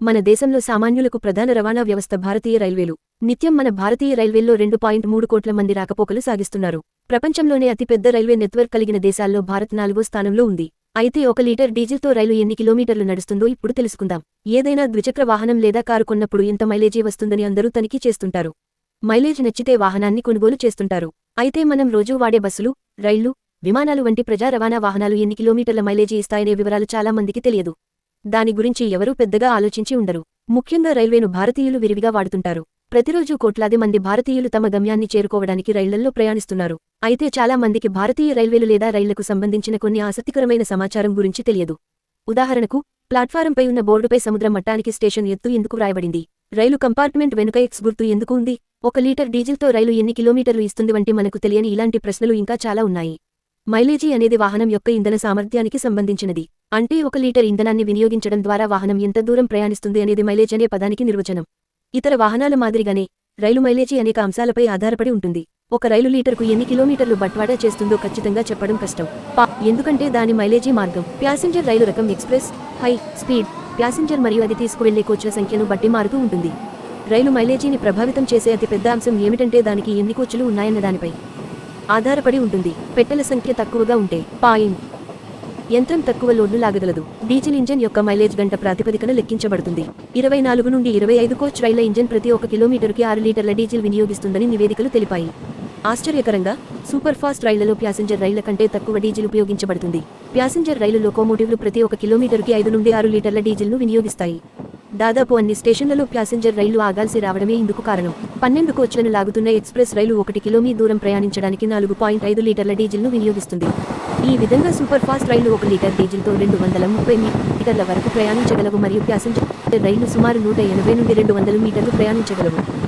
మన దేశంలో సామాన్యులకు ప్రధాన రవాణా వ్యవస్థ భారతీయ రైల్వేలు. నిత్యం మన భారతీయ రైల్వేల్లో రెండు పాయింట్ మూడు కోట్ల మంది రాకపోకలు సాగిస్తున్నారు. ప్రపంచంలోనే అతిపెద్ద రైల్వే నెట్వర్క్ కలిగిన దేశాల్లో భారత్ నాలుగో స్థానంలో ఉంది. అయితే ఒక లీటర్ డీజిల్తో రైలు ఎన్ని కిలోమీటర్లు నడుస్తుందో ఇప్పుడు తెలుసుకుందాం. ఏదైనా ద్విచక్ర వాహనం లేదా కారు కొన్నప్పుడు ఎంత మైలేజీ వస్తుందని అందరూ తనిఖీ చేస్తుంటారు. మైలేజ్ నచ్చితే వాహనాన్ని కొనుగోలు చేస్తుంటారు. అయితే మనం రోజూ వాడే బస్సులు రైళ్ళు విమానాలు వంటి ప్రజా రవాణా వాహనాలు ఎన్ని కిలోమీటర్ల మైలేజీ ఇస్తాయనే వివరాలు చాలా మందికి తెలియదు. దాని గురించి ఎవరూ పెద్దగా ఆలోచించి ఉండరు. ముఖ్యంగా రైల్వేను భారతీయులు విరివిగా వాడుతుంటారు. ప్రతిరోజు కోట్లాది మంది భారతీయులు తమ గమ్యాన్ని చేరుకోవడానికి రైళ్ళల్లో ప్రయాణిస్తున్నారు. అయితే చాలా మందికి భారతీయ రైల్వేలు లేదా రైళ్ళకు సంబంధించిన కొన్ని ఆసక్తికరమైన సమాచారం గురించి తెలియదు. ఉదాహరణకు ప్లాట్ఫారంపై ఉన్న బోర్డుపై సముద్ర మట్టానికి స్టేషన్ ఎత్తు ఎందుకు వ్రాయబడింది? రైలు కంపార్ట్మెంట్ వెనుక ఎక్స్ గుర్తు ఎందుకు ఉంది? ఒక లీటర్ డీజిల్తో రైలు ఎన్ని కిలోమీటర్లు ఇస్తుంది వంటి మనకు తెలియని ఇలాంటి ప్రశ్నలు ఇంకా చాలా ఉన్నాయి. మైలేజీ అనేది వాహనం యొక్క ఇంధన సామర్థ్యానికి సంబంధించినది. అంటే ఒక లీటర్ ఇంధనాన్ని వినియోగించడం ద్వారా వాహనం ఎంత దూరం ప్రయాణిస్తుంది అనేది మైలేజ్ అనే పదానికి నిర్వచనం. ఇతర వాహనాల మాదిరిగానే రైలు మైలేజీ అనేక అంశాలపై ఆధారపడి ఉంటుంది. ఒక రైలు లీటర్కు ఎన్ని కిలోమీటర్లు బట్వాడా చేస్తుందో ఖచ్చితంగా చెప్పడం కష్టం. పా ఎందుకంటే దాని మైలేజీ మార్గం. ప్యాసింజర్ రైలు రకం ఎక్స్ప్రెస్ హై స్పీడ్ ప్యాసింజర్ మరియు అది తీసుకువెళ్ళే కోచ్ల సంఖ్యను బట్టి మారుతూ ఉంటుంది. రైలు మైలేజీని ప్రభావితం చేసే అతి పెద్ద అంశం ఏమిటంటే దానికి ఎన్ని కోచ్లు ఉన్నాయన్న దానిపై ఆధారపడి ఉంటుంది. పెట్టెల సంఖ్య తక్కువగా ఉంటే పాయింట్. యంత్రం తక్కువ లోడ్ను లాగగలదు డీజిల్ ఇంజన్ యొక్క మైలేజ్ గంట ప్రాతిపదికన లెక్కించబడుతుంది. ఇరవై నాలుగు నుండి ఇరవై ఐదు కోచ్ రైళ్ళ ఇంజన్ ప్రతి ఒక కిలోమీటరుకి ఆరు లీటర్ల డీజిల్ వినియోగిస్తుందని నివేదికలు తెలిపాయి. ఆశ్చర్యకరంగా సూపర్ ఫాస్ట్ రైళ్ళలో ప్యాసింజర్ రైళ్ళ కంటే తక్కువ డీజిల్ ఉపయోగించబడుతుంది. ప్యాసింజర్ రైలు లోకోమోటివ్లు ప్రతి ఒక కిలోమీటర్కి ఐదు నుండి ఆరు లీటర్ల డీజిల్ను వినియోగిస్తాయి. దాదాపు అన్ని స్టేషన్లలో ప్యాసింజర్ రైళ్ళు ఆగాల్సి రావడమే ఇందుకు కారణం. పన్నెండు కోచ్లను లాగుతున్న ఎక్స్ప్రెస్ రైలు ఒకటి కిలోమీ దూరం ప్రయాణించడానికి నాలుగు పాయింట్ ఐదు లీటర్ల డీజిల్ను వినియోగిస్తుంది. ఈ విధంగా సూపర్ ఫాస్ట్ రైళ్ళు ఒక లీటర్ డీజిల్తో రెండు వందల ముప్పై మీటర్ల వరకు ప్రయాణించగలవు మరియు ప్యాసింజర్ రైళ్ళు సుమారు నూట ఎనభై నుండి రెండు వందల మీటర్లు ప్రయాణించగలవు.